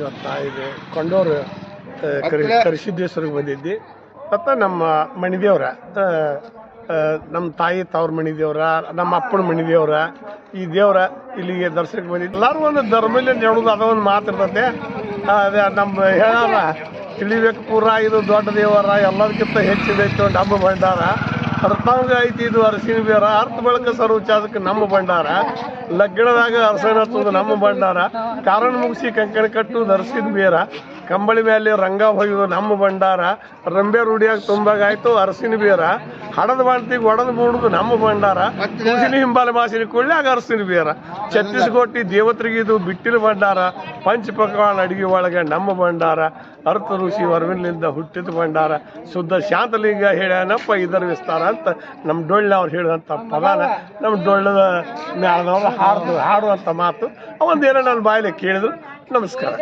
ಇವತ್ತು ಇದು ಕೊಂಡೋರು ಕರಿಸಿದ್ದೇಶ್ವರಿಗೆ ಬಂದಿದ್ದಿ. ಮತ್ತು ನಮ್ಮ ಮಣಿದೇವ್ರ ನಮ್ಮ ತಾಯಿ ತವ್ರ ಮಣಿದೇವ್ರ ನಮ್ಮ ಅಪ್ಪನ ಮಣಿದೇವ್ರ ಈ ದೇವ್ರ ಇಲ್ಲಿಗೆ ದರ್ಶನಕ್ಕೆ ಬಂದಿದ್ದು. ಎಲ್ಲರೂ ಒಂದು ಧರ್ಮಲ್ಲಿ ಹೇಳೋದು ಅದ ಒಂದು ಮಾತಿರ್ತತೆ ಅದೇ ನಮ್ಮ ಹೇಳಲ್ಲ ತಿಳಿಬೇಕು ಪೂರ ಇದು ದೊಡ್ಡ ದೇವರ ಎಲ್ಲದಕ್ಕಿಂತ ಒಂದು ಹಬ್ಬ ಭಂಡಾರ. ಅರ್ಥವಂಗ ಐತಿ ಇದು ಅರಸಿನ ಬೇರ. ಅರ್ಥ ಬಳಕ ಸರ್ವಚಾದಕ್ಕೆ ನಮ್ಮ ಭಂಡಾರ. ಲಗ್ನದಾಗ ಅರಸನ ಹಚ್ಚೋದು ನಮ್ಮ ಭಂಡಾರ. ಕಾರಣ ಮುಗಿಸಿ ಕಂಕಣ ಕಟ್ಟುವುದು ಅರಸಿನ ಬೇರ. ಕಂಬಳಿ ಮೇಲೆ ರಂಗ ಹೊಯ್ಯೋದು ನಮ್ಮ ಭಂಡಾರ. ರಂಬೆ ರೂಢಿಯಾಗಿ ತುಂಬಾಗ ಆಯ್ತು ಅರಸಿನ ಬೇರ. ಹಡದ ಬಾಳ್ತಿಗೆ ಒಡದು ಮೂಡುದು ನಮ್ಮ ಭಂಡಾರ. ಕುಸಿನ ಹಿಂಬಾಲ ಮಾಸಿನ ಕೂಡಲೇ ಅರಸಿನ ಬೇರ ಛತ್ತೀಸ್ಗೋಟಿ ದೇವತ್ರಿಗೆ ಇದು ಬಿಟ್ಟಿನ ಭಂಡಾರ. ಪಂಚ ಪಕವಾನ ಅಡಿಗೆ ಒಳಗೆ ನಮ್ಮ ಭಂಡಾರ. ಅರ್ಥ ಋಷಿ ವರವಿನಿಂದ ಹುಟ್ಟಿದ ಭಂಡಾರ. ಶುದ್ಧ ಶಾಂತಲಿಂಗ ಹೇಳ್ಯಾನಪ್ಪ ಇದರ ವಿಸ್ತಾರ ಅಂತ ನಮ್ಮ ಡೊಳ್ಳ ಅವ್ರು ಹೇಳಿದಂಥ ಪದಾನ. ನಮ್ಮ ಡೊಳ್ಳದ ಮ್ಯಾಲದವ್ರು ಹಾಡ್ದು ಹಾಡುವಂಥ ಮಾತು. ಅವೊಂದೇನೋ ನನ್ನ ಬಾಯಲ್ಲಿ ಕೇಳಿದ್ರು. ನಮಸ್ಕಾರ.